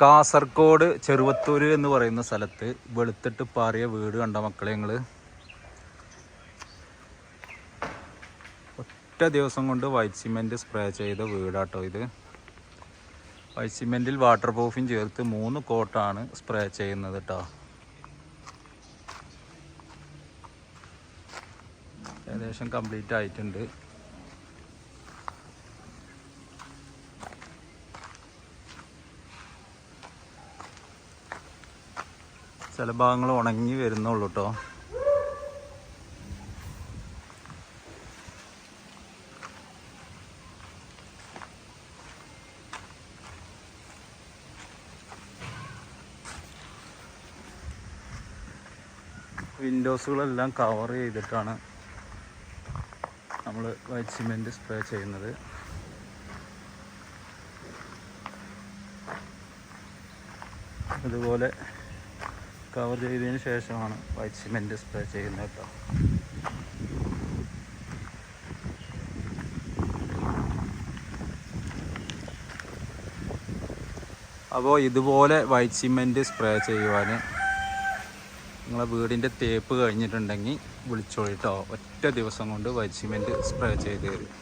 കാസർഗോഡ് ചെറുവത്തൂർ എന്ന് പറയുന്ന സ്ഥലത്ത് വെളുത്തിട്ട് പാറിയ വീട് കണ്ട മക്കളെ ഞങ്ങൾ ഒറ്റ ദിവസം കൊണ്ട് വൈറ്റ് സിമെന്റ് സ്പ്രേ ചെയ്ത വീടാട്ടോ ഇത്. വൈറ്റ് സിമെന്റിൽ വാട്ടർ പ്രൂഫും ചേർത്ത് മൂന്ന് കോട്ടാണ് സ്പ്രേ ചെയ്യുന്നത് കേട്ടോ ഏകദേശം കംപ്ലീറ്റ് ആയിട്ടുണ്ട്. ചില ഭാഗങ്ങൾ ഉണങ്ങി വരുന്നുള്ളൂ കേട്ടോ വിൻഡോസുകളെല്ലാം കവർ ചെയ്തിട്ടാണ് നമ്മൾ വൈറ്റ് സിമെന്റ് സ്പ്രേ ചെയ്യുന്നത്. അതുപോലെ കവർ ചെയ്തതിന് ശേഷമാണ് വൈറ്റ് സിമെന്റ് സ്പ്രേ ചെയ്യുന്നത് കേട്ടോ. അപ്പോൾ ഇതുപോലെ വൈറ്റ് സിമെന്റ് സ്പ്രേ ചെയ്യുവാൻ നിങ്ങളെ വീടിന്റെ തേപ്പ് കഴിഞ്ഞിട്ടുണ്ടെങ്കിൽ വിളിച്ചോളിട്ടോ ഒറ്റ ദിവസം കൊണ്ട് വൈറ്റ് സിമെന്റ് സ്പ്രേ ചെയ്ത് തരും.